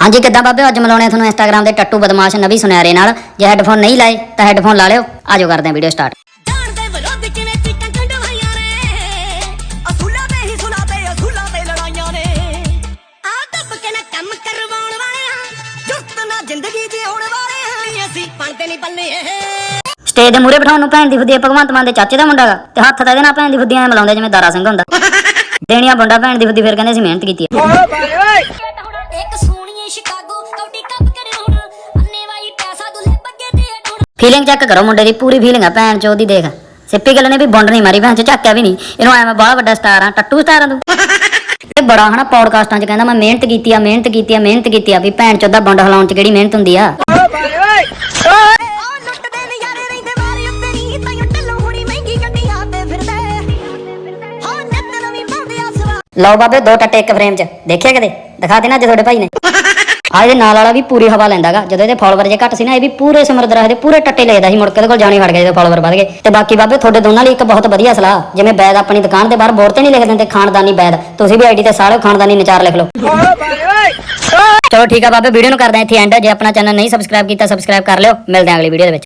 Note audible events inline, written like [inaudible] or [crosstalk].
ਹਾਂਜੀ ਕਿੱਦਾਂ ਬਾਬੇ? ਅੱਜ ਮਿਲਾਉਣੇ ਤੁਹਾਨੂੰ ਇੰਸਟਾਗ੍ਰam ਦੇ ਟੱਟੂ ਬਦਮਾਸ਼ ਨਵੀ ਸੁਨਿਆਰੇ ਨਾਲ। ਜੇ ਹੈੱਡਫੋਨ ਨਹੀਂ ਲਾਏ ਤਾਂ ਹੈੱਡਫੋਨ ਲਾ ਲਿਓ। ਆਜੋ ਕਰਦੇ ਹਾਂ ਵੀਡੀਓ ਸਟਾਰਟ ਹੀ ਅਸੀਂ ਪੜਦੇ ਨਹੀਂ ਬੱਲੇ। ਸਟੇਜ ਦੇ ਮੂਹਰੇ ਬਿਠਾਉਣ ਨੂੰ ਭੈਣ ਦੀ ਫੁੱਦੀ ਭਗਵੰਤ ਮਾਨ ਦੇ ਚਾਚੇ ਦਾ ਮੁੰਡਾ ਗਾ। ਤੇ ਹੱਥ ਤਾਂ ਇਹਦੇ ਨਾਲ ਭੈਣ ਦੀ ਫੁੱਦੀਆਂ ਐ ਮਿਲਾਉਂਦੇ ਜਿਵੇਂ ਦਾਰਾ ਸਿੰਘ ਹੁੰਦਾ। [laughs] ਦੇਣੀਆਂ ਬੰਦਾ ਭੈਣ ਦੀ ਫੁੱਦੀ ਫਿਰ ਕਹਿੰਦੇ ਸੀ ਮਿਹਨਤ ਕੀਤੀ ਆ। ਫੀਲਿੰਗ ਚੈੱਕ ਕਰੋ ਮੁੰਡੇ ਦੀ, ਪੂਰੀ ਫੀਲਿੰਗ ਆ ਭੈਣ ਚੋ ਦੀ ਦੇਖ। ਸਿੱਪੀ ਗੱਲ ਨੇ ਵੀ ਬੁੰਡ ਨਹੀਂ ਮਾਰੀ ਭੈਣ ਚ ਝਾਕਿਆ ਵੀ ਨਹੀਂ। ਇਹਨੂੰ ਆਇਆ ਮੈਂ ਬਹੁਤ ਵੱਡਾ ਸਟਾਰ ਆ, ਟੱਟੂ ਸਟਾਰ ਆ ਤੂੰ। ਇਹ ਬੜਾ ਹਨਾ ਪੌਡਕਾਸਟਾਂ 'ਚ ਕਹਿੰਦਾ ਮੈਂ ਮਿਹਨਤ ਕੀਤੀ ਆ, ਮਿਹਨਤ ਕੀਤੀ ਆ, ਮਿਹਨਤ ਕੀਤੀ ਆ, ਵੀ ਭੈਣ ਚੋਦਾ ਬੰਡਾ ਹਲਾਉਣ 'ਚ ਕਿਹੜੀ ਮਿਹਨਤ ਹੁੰਦੀ ਆ। ਲਓ ਬਾਬੇ ਦੋ ਟੱਟੇ ਇੱਕ ਫਰੇਮ 'ਚ। ਦੇਖਿਆ ਕਦੇ? ਦਿਖਾ ਦੇਣਾ ਅੱਜ ਤੁਹਾਡੇ ਭਾਈ ਨੇ। ਆ ਇਹਦੇ ਨਾਲ ਵਾਲਾ ਵੀ ਪੂਰੀ ਹਵਾ ਲੈਂਦਾਗਾ। ਜਦੋਂ ਇਹਦੇ ਫਾਲੋਵਰ ਜੇ ਘੱਟ ਸੀ ਨਾ, ਇਹ ਵੀ ਪੂਰੇ ਸਿਮਰਤ ਰਹੇ ਦੇ ਪੂਰੇ ਟੱਟੇ ਲੈਦਾ ਸੀ, ਮੁੜ ਕੇ ਇਹਦੇ ਕੋਲ ਜਾਣੇ ਹਟ ਗਏ ਜਦੋਂ ਫਾਲੋਵਰ ਵੱਧ ਗਏ। ਤੇ ਬਾਕੀ ਬਾਬੇ, ਤੁਹਾਡੇ ਦੋਨਾਂ ਲਈ ਇੱਕ ਬਹੁਤ ਵਧੀਆ ਸਲਾਹ। ਜਿਵੇਂ ਬੈਦ ਆਪਣੀ ਦੁਕਾਨ ਦੇ ਬਾਹਰ ਬੋਰਡ ਤੇ ਨਹੀਂ ਲਿਖ ਦਿੰਦੇ ਖਾਨਦਾਨੀ ਬੈਦ। ਤੁਸੀਂ ਵੀ ਆਈਡੀ ਤੇ ਸਾਲੇ ਖਾਨਦਾਨੀ ਨਚਾਰ ਲਿਖ ਲਓ। ਚਲੋ ਠੀਕ ਆ ਬਾਬੇ, ਵੀਡੀਓ ਨੂੰ ਕਰਦੇ ਹਾਂ ਇੱਥੇ ਐਂਡ ਜੇ ਆਪਣਾ ਚੈਨਲ ਨਹੀਂ ਸਬਸਕ੍ਰਾਈਬ ਕੀਤਾ ਸਬਸਕ੍ਰਾਈਬ ਕਰ ਲਿਓ। ਮਿਲਦੇ ਹਾਂ ਅਗਲੀ ਵੀਡੀਓ ਦੇ ਵਿੱਚ।